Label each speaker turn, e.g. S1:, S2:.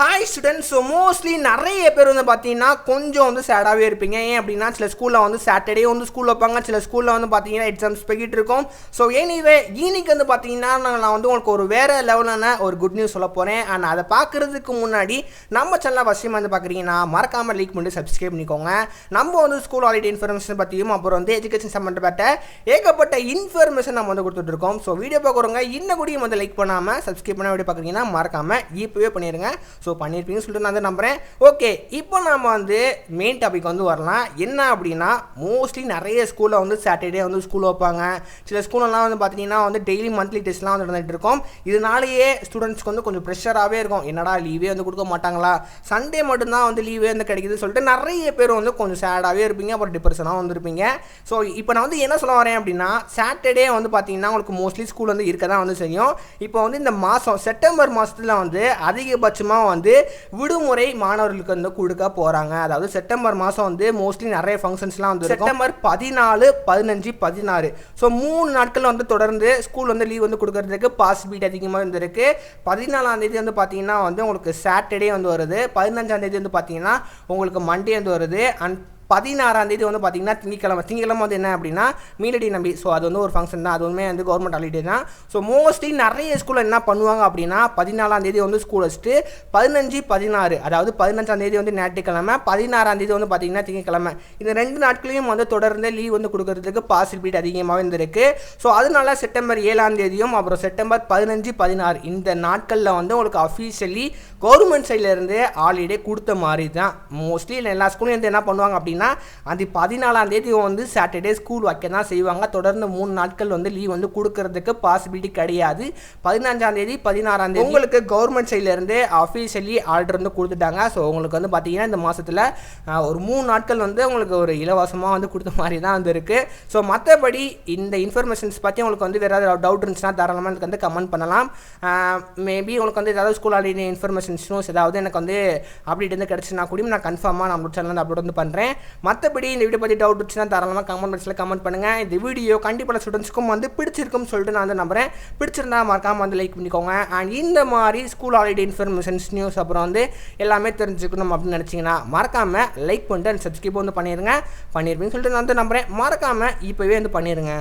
S1: Hi students so mostly நிறைய பேர் வந்து பார்த்தீங்கன்னா கொஞ்சம் வந்து சேடாகவே இருப்பீங்க. ஏன் அப்படின்னா சில ஸ்கூலில் வந்து சாட்டர்டே வந்து ஸ்கூல் வைப்பாங்க. சில ஸ்கூலில் வந்து பார்த்தீங்கன்னா எக்ஸாம்ஸ் போய்கிட்டு இருக்கோம். ஸோ எனிவே இன்னைக்கு வந்து பார்த்தீங்கன்னா நான் வந்து உங்களுக்கு ஒரு வேறு லெவலான ஒரு குட் நியூஸ் சொல்ல போகிறேன் அண்ட் அதை பார்க்குறதுக்கு முன்னாடி நம்ம சேனலை ஃபஸ்ட் வந்து பார்க்குறீங்கன்னா மறக்காமல் லீக் பண்ணி சப்ஸ்கிரைப் பண்ணிக்கோங்க. நம்ம வந்து ஸ்கூல் ஹாலிடே இன்ஃபர்மேஷன் பற்றியும் அப்புறம் வந்து எஜுகேஷன் சம்மந்தப்பட்ட ஏகப்பட்ட இன்ஃபர்மேஷன் நம்ம வந்து கொடுத்துட்ருக்கோம் ஸோ வீடியோ பார்க்குறவங்க இன்னும் கூடியும் வந்து லைக் பண்ணாமல் சப்ஸ்கிரைப் பண்ண வீடியோ பார்க்குறீங்கன்னா மறக்காமல் இப்போவே பண்ணிடுங்க ஸோ ஸோ பண்ணியிருப்பீங்கன்னு சொல்லிட்டு நான் வந்து நம்புகிறேன் ஓகே இப்போ நம்ம வந்து மெயின் டாபிக் வந்து வரலாம். என்ன அப்படின்னா மோஸ்ட்லி நிறைய ஸ்கூலில் வந்து சாட்டர்டே வந்து ஸ்கூல் வைப்பாங்க. சில ஸ்கூலெல்லாம் வந்து பார்த்தீங்கன்னா வந்து டெய்லி மந்த்லி டெஸ்ட்லாம் வந்து நடந்துகிட்டு இருக்கும். இதனாலேயே ஸ்டூடெண்ட்ஸ்க்கு வந்து கொஞ்சம் ப்ரெஷராகவே இருக்கும். என்னடா லீவே வந்து கொடுக்க மாட்டாங்களா? சண்டே மட்டும்தான் வந்து லீவே வந்து கிடைக்குதுன்னு சொல்லிட்டு நிறைய பேர் வந்து கொஞ்சம் சேடாகவே இருப்பீங்க. அப்புறம் டிப்ரெஷனாக வந்துருப்பீங்க. ஸோ இப்போ நான் வந்து என்ன சொல்ல வரேன் அப்படின்னா சாட்டர்டே வந்து பார்த்தீங்கன்னா உங்களுக்கு மோஸ்ட்லி ஸ்கூல் வந்து இருக்க தான் வந்து செய்யும். இப்போ வந்து இந்த மாதம் செப்டம்பர் மாதத்தில் வந்து அதிகபட்சமாக வந்து வந்து விடுமுறை மாணவர்களுக்கு வந்து கொடுக்க போகிறாங்க அதாவது செப்டம்பர் மாதம் வந்து மோஸ்ட்லி நிறைய ஃபங்க்ஷன்ஸ்லாம் வந்து செப்டம்பர் பதினாலு பதினஞ்சு பதினாறு. ஸோ மூணு நாட்கள் வந்து தொடர்ந்து ஸ்கூல் வந்து லீவ் வந்து கொடுக்கறதுக்கு பாசிபிலிட்டி அதிகமாக இருந்திருக்கு. பதினாலாம் தேதி வந்து பார்த்தீங்கன்னா வந்து உங்களுக்கு சாட்டர்டே வந்து வருது. பதினஞ்சாம் தேதி வந்து பார்த்தீங்கன்னா உங்களுக்கு மண்டே வந்து வருது. அண்ட் பதினாறாம் தேதி வந்து பார்த்தீங்கன்னா திங்கக்கிழமை. திங்கக்கிழமை வந்து என்ன அப்படின்னா மீனடி நம்பி. ஸோ அது வந்து ஒரு ஃபங்க்ஷன் தான். அதுவுமே வந்து கவர்மெண்ட் ஹாலிடே தான். ஸோ மோஸ்ட்லி நிறைய ஸ்கூலில் என்ன பண்ணுவாங்க அப்படின்னா பதினாலாம் தேதி வந்து ஸ்கூல் வச்சுட்டு பதினஞ்சு பதினாறு அதாவது பதினஞ்சாம் தேதி வந்து ஞாயிற்றுக்கிழமை பதினாறாம் தேதி வந்து பார்த்தீங்கன்னா திங்கக்கிழமை. இந்த ரெண்டு நாட்களையும் வந்து தொடர்ந்து லீவ் வந்து கொடுக்கறதுக்கு பாசிபிலிட்டி அதிகமாக இருந்திருக்கு. ஸோ அதனால செப்டம்பர் ஏழாம் தேதியும் அப்புறம் செப்டம்பர் பதினஞ்சு பதினாறு இந்த நாட்களில் வந்து உங்களுக்கு அஃபீஷியலி கவர்மெண்ட் சைட்லேருந்து ஹாலிடே கொடுத்த மாதிரி தான். மோஸ்ட்லி எல்லா ஸ்கூலையும் வந்து என்ன பண்ணுவாங்க அப்படின்னா அந்த பதினாலாம் தேதி வந்து சாட்டர்டே ஸ்கூல் வைக்க தான் செய்வாங்க. தொடர்ந்து மூணு நாட்கள் வந்து லீவ் வந்து கொடுக்கறதுக்கு பாசிபிலிட்டி கிடையாது. பதினஞ்சாம் தேதி பதினாறாம் தேதி உங்களுக்கு கவர்மெண்ட் சைட்லேருந்து அஃபீஷியலி ஆர்டர் வந்து கொடுத்துட்டாங்க. ஸோ உங்களுக்கு வந்து பார்த்தீங்கன்னா இந்த மாதத்தில் ஒரு மூணு நாட்கள் வந்து உங்களுக்கு ஒரு இலவசமாக வந்து கொடுத்த மாதிரி தான் வந்து இருக்குது ஸோ மற்றபடி இந்த இன்ஃபர்மேஷன்ஸ் பற்றி உங்களுக்கு வந்து வேறு ஏதாவது டவுட் இருந்துச்சுன்னா தாராளமாக எனக்கு வந்து கமெண்ட் பண்ணலாம். மேபி உங்களுக்கு வந்து ஏதாவது ஸ்கூல் ஆல்ரெடி இன்ஃபர்மேஷன்ஸ் ஏதாவது எனக்கு வந்து அப்டேட் வந்து கிடச்சுன்னா கூட நான் கன்ஃபார்மாக நான் சேனல் அப்லோட் வந்து பண்ணுறேன் மற்றபடி இந்த வீடியோ பற்றி டவுட் இருந்துச்சுன்னா தாராளமாக கமெண்ட் பாக்ஸில் கமெண்ட் பண்ணுங்கள் இந்த வீடியோ கண்டிப்பாக ஸ்டூடெண்ட்ஸ்க்கும் வந்து பிடிச்சிருக்கும்னு சொல்லிட்டு நான் வந்து நம்புறேன். பிடிச்சிருந்தா மறக்காமல் வந்து லைக் பண்ணிக்கோங்க. அண்ட் இந்த மாதிரி ஸ்கூல் ஹாலிடே இன்ஃபர்மேஷன்ஸ் நியூஸ் அப்புறம் வந்து எல்லாமே தெரிஞ்சுக்கணும் அப்படின்னு நினச்சிங்கன்னா மறக்காமல் லைக் பண்ணிட்டு அண்ட் சப்ஸ்கிரைப் வந்து பண்ணிடுங்க பண்ணியிருப்பீங்கன்னு சொல்லிட்டு நான் வந்து நம்புறேன். மறக்காமல் இப்போவே வந்து பண்ணிடுங்க